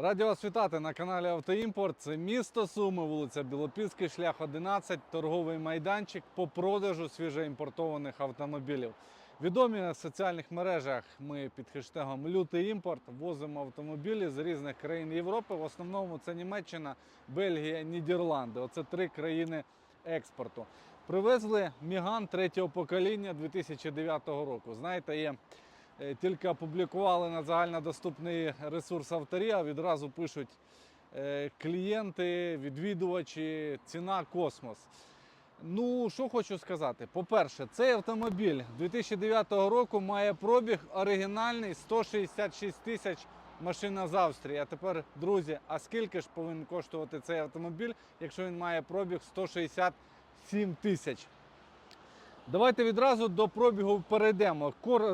Раді вас вітати на каналі Автоімпорт. Це місто Суми, вулиця Білопільський, шлях 11, торговий майданчик по продажу свіжоімпортованих автомобілів. Відомі на соціальних мережах ми під хештегом Лютий імпорт возимо автомобілі з різних країн Європи. В основному це Німеччина, Бельгія, Нідерланди. Оце три країни експорту. Привезли Міган третього покоління 2009 року. Знаєте, є тільки опублікували на загальнодоступний ресурс авторія, відразу пишуть е, клієнти, відвідувачі, ціна космос. Ну, що хочу сказати. По-перше, цей автомобіль 2009 року має пробіг оригінальний 166 тисяч машина з Австрії. А тепер, друзі, а скільки ж повинен коштувати цей автомобіль, якщо він має пробіг 167 тисяч? Давайте відразу до пробігу перейдемо.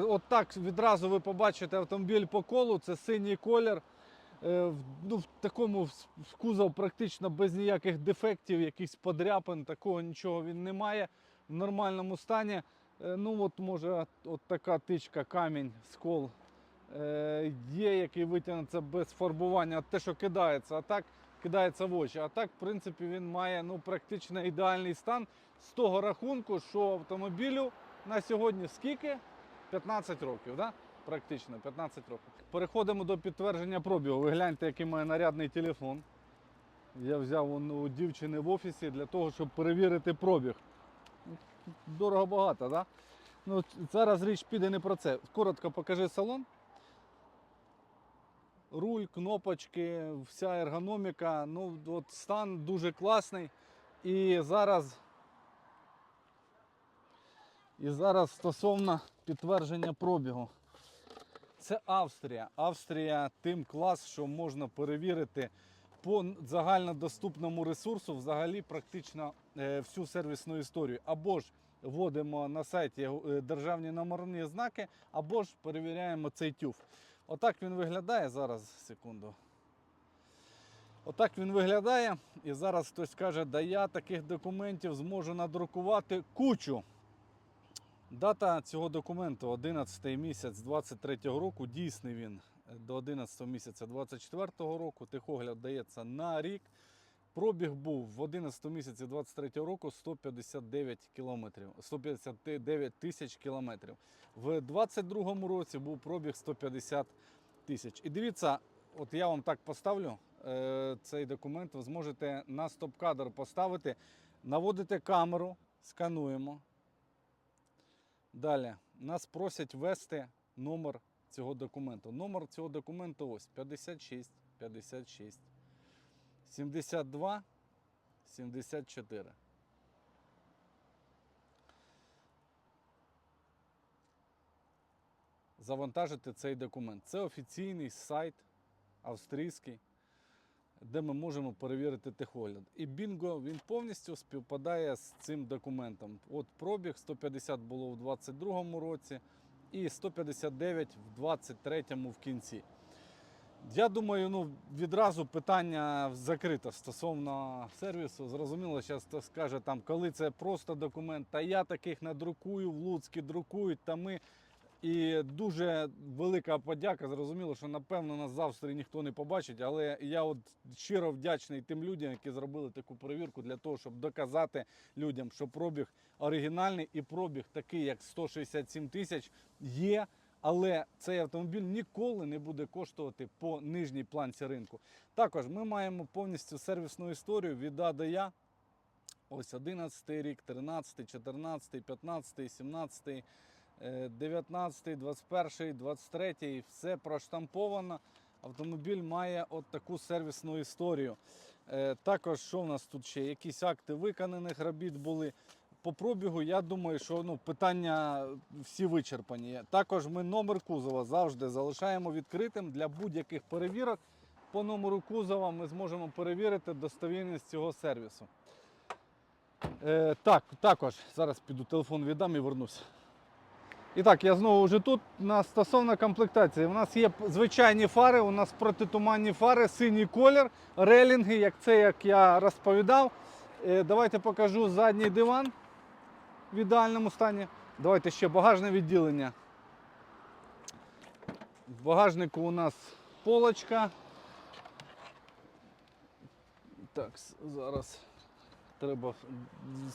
От так відразу ви побачите автомобіль по колу. Це синій колір. Е, Ну, в такому кузов практично без ніяких дефектів, якихось подряпин, такого нічого він не має в нормальному стані. Е, Ну от може от така тичка, камінь, скол е, є, який витягнеться без фарбування, те, що кидається, а так кидається в очі. А так, в принципі, він має ну, практично ідеальний стан з того рахунку, що автомобілю на сьогодні скільки? 15 років, да? практично 15 років. Переходимо до підтвердження пробігу. Ви гляньте, який має нарядний телефон. Я взяв у дівчини в офісі для того, щоб перевірити пробіг. Дорого багато, да? Ну, зараз річ піде не про це. Коротко покажи салон. Руль, кнопочки, вся ергономіка. Ну, от стан дуже класний. І зараз, і зараз стосовно підтвердження пробігу. Це Австрія. Австрія тим клас, що можна перевірити по загальнодоступному ресурсу взагалі практично е, всю сервісну історію. Або ж вводимо на сайті е, державні номерні знаки, або ж перевіряємо цей тюф. Отак він виглядає зараз, секунду. Отак він виглядає. І зараз хтось каже, да я таких документів зможу надрукувати кучу. Дата цього документу 11 місяць 23 року. Дійсний він до 11 місяця 24 року. Техогляд дається на рік. Пробіг був в 11 місяці 23 року 159 кілометрів, 159 тисяч кілометрів. В 22 році був пробіг 150 тисяч. І дивіться, от я вам так поставлю е, цей документ. Ви зможете на стоп-кадр поставити, наводите камеру, скануємо. Далі нас просять ввести номер цього документу. Номер цього документу ось 56 56 72 74. Завантажити цей документ. Це офіційний сайт австрійський, де ми можемо перевірити техогляд. І бінго він повністю співпадає з цим документом. От пробіг 150 було в 22-му році і 159 в 23-му в кінці. Я думаю, ну відразу питання закрите стосовно сервісу. Зрозуміло, зараз скаже, там, коли це просто документ, та я таких надрукую, в Луцькі друкують, та ми. І дуже велика подяка. Зрозуміло, що напевно нас з Австрії ніхто не побачить, але я от щиро вдячний тим людям, які зробили таку перевірку для того, щоб доказати людям, що пробіг оригінальний і пробіг такий, як 167 тисяч, є. Але цей автомобіль ніколи не буде коштувати по нижній планці ринку. Також ми маємо повністю сервісну історію від А до Я. Ось 11 рік, 13, 14, 15, 17, е, 19, 21, 23. Все проштамповано. Автомобіль має от таку сервісну історію. Е, Також, що в нас тут ще? Якісь акти виконаних робіт були. По пробігу, я думаю, що ну, питання всі вичерпані. Також ми номер кузова завжди залишаємо відкритим для будь-яких перевірок. По номеру кузова ми зможемо перевірити достовірність цього сервісу. Е, так, також зараз піду телефон віддам і вернуся. І так, я знову вже тут. На стосовно комплектації. У нас є звичайні фари, у нас протитуманні фари, синій колір, релінги, як це, як я розповідав. Е, давайте покажу задній диван в ідеальному стані. Давайте ще багажне відділення. В багажнику у нас полочка, Так, зараз треба,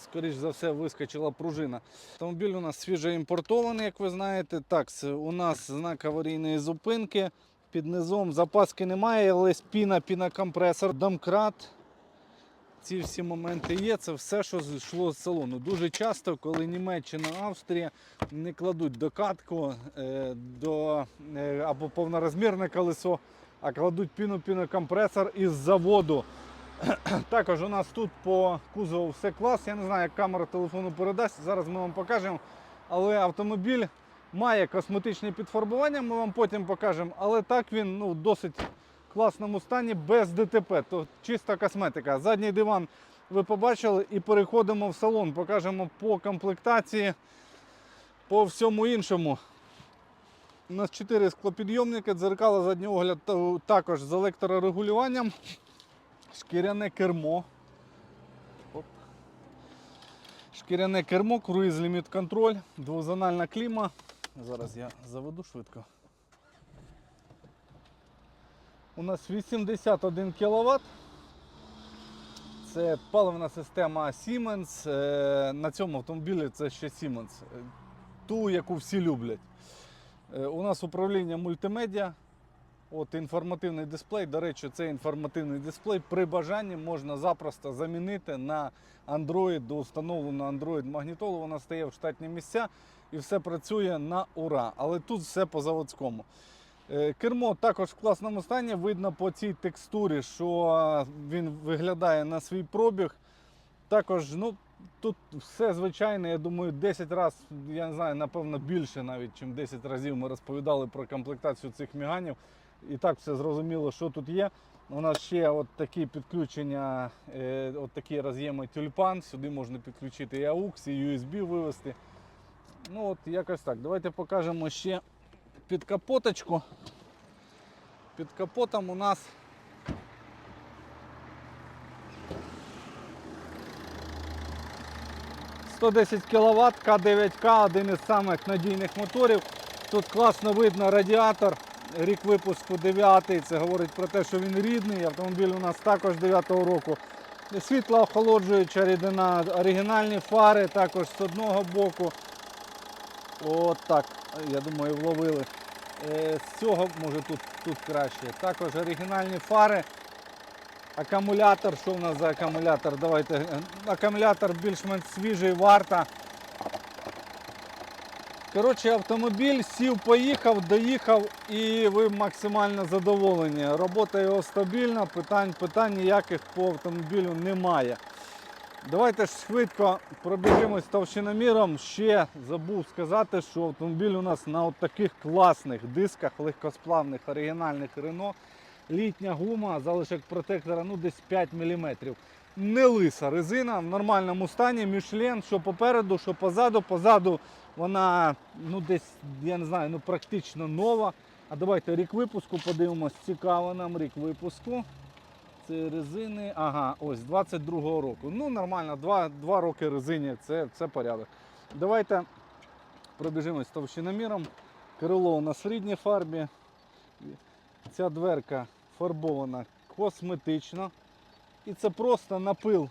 скоріш за все, вискочила пружина. Автомобіль у нас свіжоімпортований, як ви знаєте. Так, у нас знак аварійної зупинки. Під низом запаски немає, але спіна, пінокомпресор, домкрат. Ці всі моменти є. Це все, що зійшло з салону. Дуже часто, коли Німеччина, Австрія не кладуть докатку е, до, е, або повнорозмірне колесо, а кладуть піну пінокомпресор із заводу. Також у нас тут по кузову все клас. Я не знаю, як камера телефону передасть. Зараз ми вам покажемо. Але автомобіль має косметичне підфарбування, ми вам потім покажемо. Але так він ну, в досить класному стані без ДТП. То чиста косметика. Задній диван ви побачили і переходимо в салон. Покажемо по комплектації, по всьому іншому. У нас 4 склопідйомники, дзеркало задній огляд також з електрорегулюванням. Шкіряне кермо. Оп. Шкіряне кермо, круїз ліміт контроль, двозональна кліма. Зараз я заведу швидко. У нас 81 кВт. Це паливна система Siemens. Е, На цьому автомобілі це ще Siemens. Е, Ту, яку всі люблять. Е, У нас управління мультимедіа. От інформативний дисплей. До речі, цей інформативний дисплей при бажанні можна запросто замінити на Android, до установлену Android магнітолу. Вона стає в штатні місця і все працює на ура. Але тут все по заводському. Е, Кермо також в класному стані. Видно по цій текстурі, що він виглядає на свій пробіг. Також, ну, тут все звичайне, я думаю, 10 разів, я не знаю, напевно, більше навіть, ніж 10 разів ми розповідали про комплектацію цих міганів. І так все зрозуміло, що тут є. У нас ще от такі підключення, е, от такі роз'єми тюльпан. Сюди можна підключити і AUX, і USB вивести. Ну от якось так. Давайте покажемо ще під капоточку. Під капотом у нас «110 кВт К9К, один із самих надійних моторів. Тут класно видно радіатор, рік випуску 9 Це говорить про те, що він рідний. Автомобіль у нас також 9-го року. Світла охолоджуюча рідина, оригінальні фари також з одного боку. От так, я думаю, вловили. Е, З цього може тут, тут краще. Також оригінальні фари. Акумулятор, що в нас за акумулятор? Давайте. е, Акумулятор більш-менш свіжий, варта. Коротше, автомобіль сів, поїхав, доїхав і ви максимально задоволені. Робота його стабільна, питань, питань ніяких по автомобілю немає. Давайте ж швидко пробіжимось товщиноміром. Ще забув сказати, що автомобіль у нас на от таких класних дисках, легкосплавних, оригінальних Renault. Літня гума, залишок протектора ну десь 5 мм. Не лиса резина в нормальному стані, мішлен, що попереду, що позаду. Позаду вона ну десь, я не знаю, ну практично нова. А давайте рік випуску подивимось. Цікаво нам рік випуску. Це резини. Ага, ось 22-го року. Ну, нормально, 2, 2 роки резині, це, це порядок. Давайте пробіжимось товщиноміром. Крило у нас фарбі. Ця дверка фарбована косметично. І це просто напил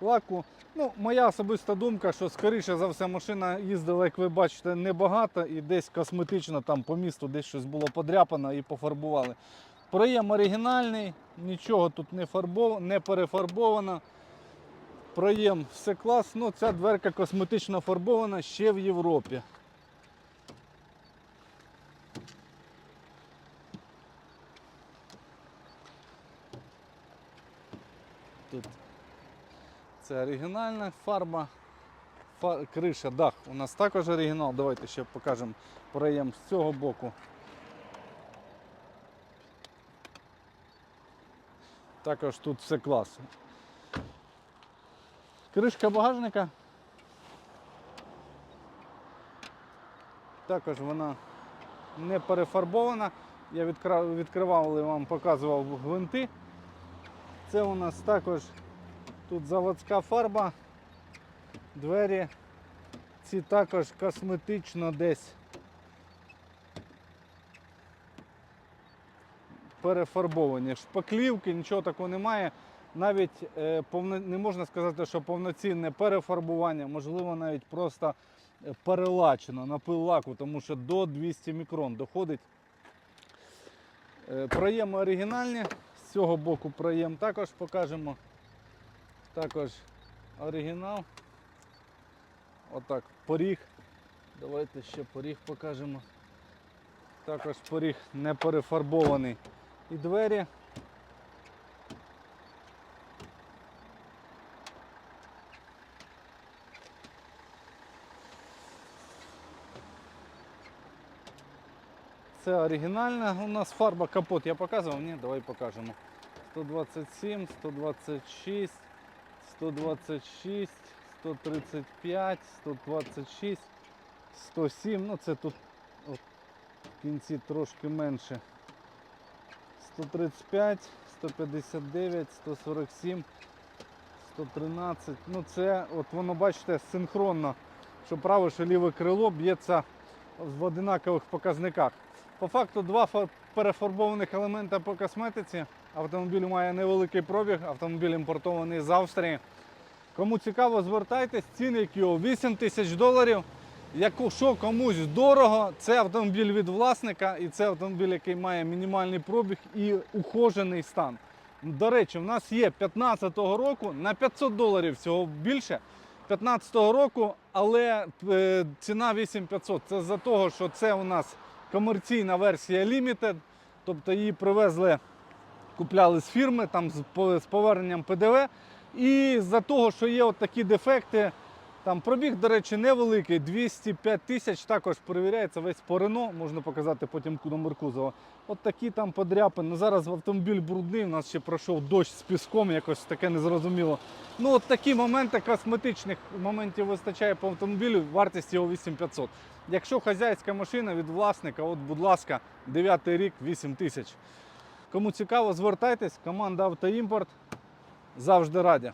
лаку. Ну, моя особиста думка, що скоріше за все машина їздила, як ви бачите, небагато і десь косметично там по місту десь щось було подряпано і пофарбували. Проєм оригінальний, нічого тут не фарбов... не перефарбовано. Проєм все клас. Ну, ця дверка косметично фарбована ще в Європі. Тут це оригінальна фарба. Фа- Криша, дах. У нас також оригінал. Давайте ще покажемо проєм з цього боку. Також тут все класно. Кришка багажника. Також вона не перефарбована. Я відкривав і вам показував гвинти. Це у нас також тут заводська фарба, двері. Ці також косметично десь перефарбовані. Шпаклівки, нічого такого немає. Навіть е, повно, не можна сказати, що повноцінне перефарбування, можливо, навіть просто е, перелачено на пил лаку, тому що до 200 мікрон доходить. Е, Проєми оригінальні. З цього боку проєм також покажемо. Також оригінал. Отак, поріг. Давайте ще поріг покажемо. Також поріг не перефарбований. І двері. Це оригінальна у нас фарба капот. Я показував? Ні, давай покажемо. 127, 126, 126, 135, 126, 107. Ну це тут от, в кінці трошки менше. 135, 159, 147, 113. Ну це от воно бачите синхронно, що праве, що ліве крило б'ється в одинакових показниках. По факту два перефарбованих елемента по косметиці. Автомобіль має невеликий пробіг, автомобіль імпортований з Австрії. Кому цікаво, звертайтесь, ціни Kia 8 тисяч доларів. Якщо комусь дорого, це автомобіль від власника і це автомобіль, який має мінімальний пробіг і ухожений стан. До речі, в нас є 15-го року на 500 доларів всього більше. 15-го року, але е, ціна 8500. Це за того, що це у нас комерційна версія Limited, тобто її привезли, купляли з фірми там з, поверненням ПДВ. І за того, що є от такі дефекти, там пробіг, до речі, невеликий, 205 тисяч, також перевіряється весь по Рено, можна показати потім номер кузова. От такі там подряпини. Ну, зараз автомобіль брудний, у нас ще пройшов дощ з піском, якось таке незрозуміло. Ну от такі моменти косметичних моментів вистачає по автомобілю, вартість його 8500. Якщо хазяйська машина від власника, от, будь ласка, 9 рік, 8 тисяч. Кому цікаво, звертайтесь, команда Автоімпорт завжди раді.